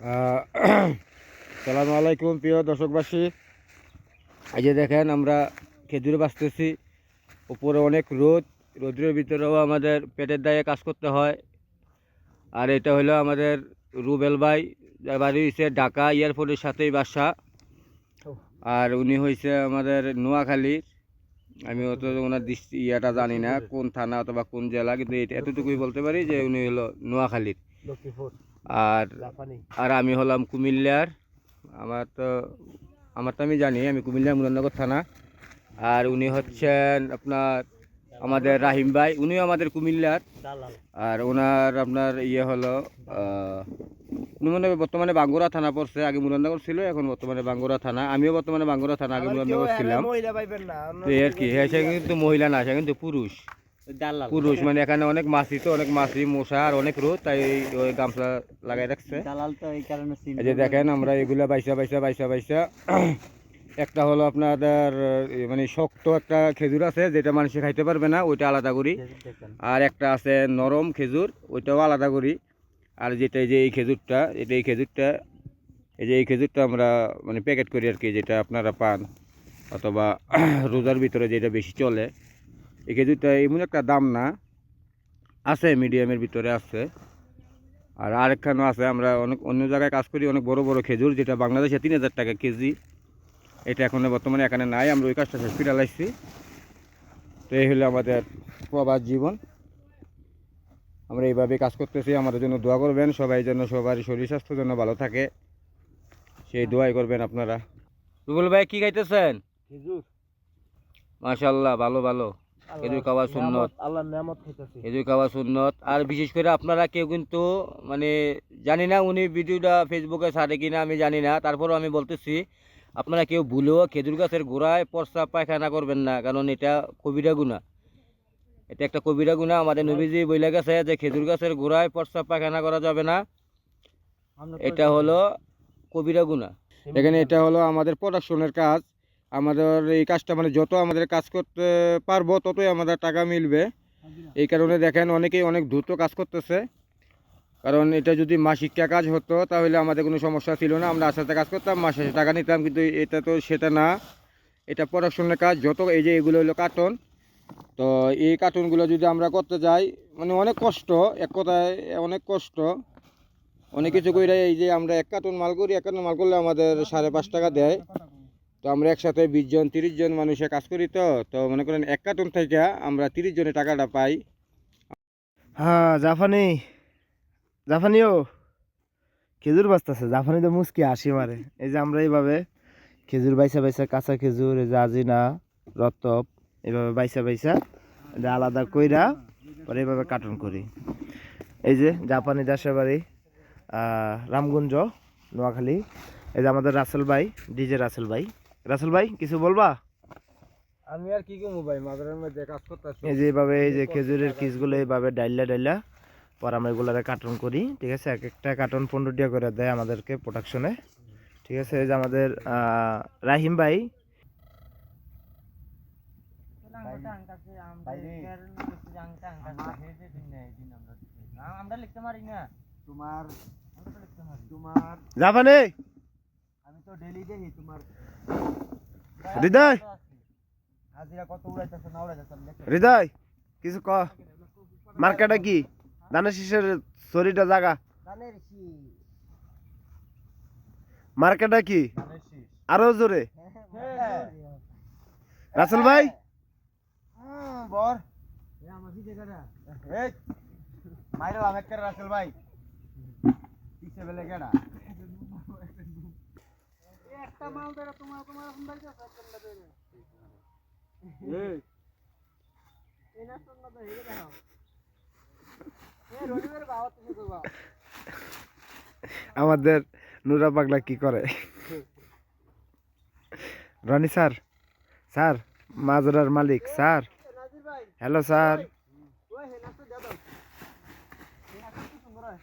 সালামু আলাইকুম, প্রিয় দর্শকবাসী। এই যে দেখেন, আমরা খেজুরে বাঁচতেছি। উপরে অনেক রোদ, রোদ্রের ভিতরেও আমাদের পেটের দায়ে কাজ করতে হয়। আর এটা হলো আমাদের রুবেল ভাই বাড়ি হয়েছে ঢাকা এয়ারপোর্টের সাথেই বাসা। আর উনি হয়েছে আমাদের নোয়াখালীর। আমি অত ওনার দৃষ্টি, ইয়াটা জানি না, কোন থানা অথবা কোন জেলা, কিন্তু এটা এতটুকুই বলতে পারি যে উনি হলো নোয়াখালীর। আর আর আমি হলাম কুমিল্লার। আমার তো আমার তো আমি জানি আমি কুমিল্লার মুরাদনগর থানা। আর উনি হচ্ছেন আপনার আমাদের রাহিম ভাই উনিও আমাদের কুমিল্লার। আর ওনার আপনার ইয়ে হলো উনি মনে বর্তমানে বাঙ্গুরা থানা পড়ছে। আগে মুরাদনগর ছিল এখন বর্তমানে বাঙ্গুরা থানা। আমিও বর্তমানে বাঙ্গুরা থানা আগে মুরাদনগর ছিলাম। তো আর কি হ্যাঁ সে কিন্তু মহিলা না সে কিন্তু পুরুষ। পুরুষ মানে এখানে অনেক মাছি তো অনেক মাছি মশা আর অনেক রোদ তাই ওই গামছা লাগাই রাখছে। দালাল তো এই কারণে এই যে দেখেন আমরা এগুলা বাইসা বাইসা বাইসা বাইসা। একটা হলো আপনাদের মানে শক্ত একটা খেজুর আছে যেটা মানুষে খাইতে পারবে না ওইটা আলাদা করি। আর একটা আছে নরম খেজুর ওইটাও আলাদা করি। আর যেটা এই যে এই খেজুরটা এটা এই খেজুরটা এই যে এই খেজুরটা আমরা মানে প্যাকেট করি আর কি যেটা আপনারা পান অথবা রোজার ভিতরে যেটা বেশি চলে। এই খেজুরটা এমন একটা দাম না আছে মিডিয়ামের ভিতরে আছে। আর আরেকখানেও আছে আমরা অনেক অন্য জায়গায় কাজ করি অনেক বড় বড় খেজুর যেটা বাংলাদেশে তিন হাজার টাকা কেজি। এটা এখন বর্তমানে এখানে নাই আমরা ওই কাজটা শেষ করে লাইছি। তো এই হলো আমাদের প্রবাস জীবন। আমরা এইভাবে কাজ করতেছি আমাদের জন্য দোয়া করবেন সবাই যেন সবার শরীর স্বাস্থ্য যেন ভালো থাকে। সেই দোয়াই করবেন আপনারা। রুবুল ভাই কি খাইতেছেন? খেজুর। মাশাল্লাহ ভালো ভালো। খেজুর খাওয়া সুন্নত। আল্লাহর নিয়ামত খাইতেছি। খেজুর খাওয়া সুন্নত। আর বিশেষ করে আপনারা কেউ কিন্তু মানে জানি না উনি ভিডিওটা ফেসবুকে ছাড়ে কিনা আমি জানি না। তারপরেও আমি বলতেছি আপনারা কেউ ভুলেও খেজুর গাছের গোড়ায় প্রস্তাব পায়খানা করবেন না কারণ এটা কবিরা গুণা। এটা একটা কবিরা গুণা। আমাদের নবীজি বইলে গেছে যে খেজুর গাছের গোড়ায় প্রস্তাব পায়খানা করা যাবে না। এটা হলো কবিরা গুণা। এখানে এটা হলো আমাদের প্রোডাকশনের কাজ। আমাদের এই কাজটা মানে যত আমাদের কাজ করতে পারব, ততই আমাদের টাকা মিলবে। এই কারণে দেখেন অনেকেই অনেক দ্রুত কাজ করতেছে। কারণ এটা যদি মাসিকা কাজ হতো, তাহলে আমাদের কোনো সমস্যা ছিল না। আমরা আস্তে আস্তে কাজ করতাম, মাসে টাকা নিতাম, কিন্তু এটা তো সেটা না। এটা প্রোডাকশনের কাজ, যত এই যে এগুলো হলো কার্টন তো এই কার্টুনগুলো যদি আমরা করতে যাই মানে অনেক কষ্ট, এক কথায় অনেক কষ্ট। অনেক কিছু করে এই যে আমরা এক কার্টুন মাল করি, এক কার্টুন মাল করলে আমাদের সাড়ে পাঁচ টাকা দেয়। তো আমরা একসাথে বিশ জন, তিরিশ জন মানুষে কাজ করি তো। তো মনে করেন এক কার্টুন থেকে আমরা তিরিশ জনের টাকাটা পাই। হ্যাঁ জাপানি জাপানিও খেজুর বাঁচতেছে। জাপানি তো মুসকি হাসি মারে। এই যে আমরা এইভাবে খেজুর বাইসা বাইসা কাঁচা খেজুর, এই যে আজিনা রতব এইভাবে বাইসা বাইসা এটা আলাদা কইরা পরে এইভাবে কার্টুন করি। এই যে জাপানি দেশের বাড়ি রামগঞ্জ, নোয়াখালী। এই যে আমাদের রাসেল ভাই, ডিজে রাসেল ভাই। রাসেল ভাই কিছু বলবা? আমি আর কি কমু ভাই? মাদারের মধ্যে কাজ করতেছি। এই যে এইভাবে এই যে খেজুরের কিসগুলো এইভাবে ডাইলা ডাইলা পর আমরা এগুলারে কার্টন করি ঠিক আছে? এক একটা কার্টন পনেরো টাকা করে দেয় আমাদেরকে প্রোডাকশনে ঠিক আছে? এই যে আমাদের রাহিম ভাই। জাপানে? আমি তো ডেলি দেখি তোমার হৃদয় উড়াইতেছে আমি দেখি হৃদয় কিছু ক? মার্কেটে কি? ধানের শীষের শরীরটা জাগা। মার্কেটে কি? আরও জোরে। হ্যাঁ রাসেল ভাই? বর। মাইরা রাসেল ভাই। কিসে বেলে গেডা একটা মাল ধরে তোমার তোমার এখন বাইতেছে একটা ধরে। এই। এই না তো হেরে দাও এ রনিবের বাবা তুমি কইবা আমাদের নুরা পাগলা কি করে? রনি স্যার স্যার মাজরার মালিক স্যার। হ্যালো স্যার ওই হেনা তো দাও হেনা তো সুন্দর হয়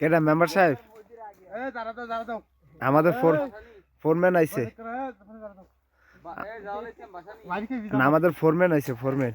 কেটা মেম্বার সাহেব? আমাদের ফোর ফোরম্যান আইছে। না আমাদের ফোরম্যান আইছে ফোরম্যান।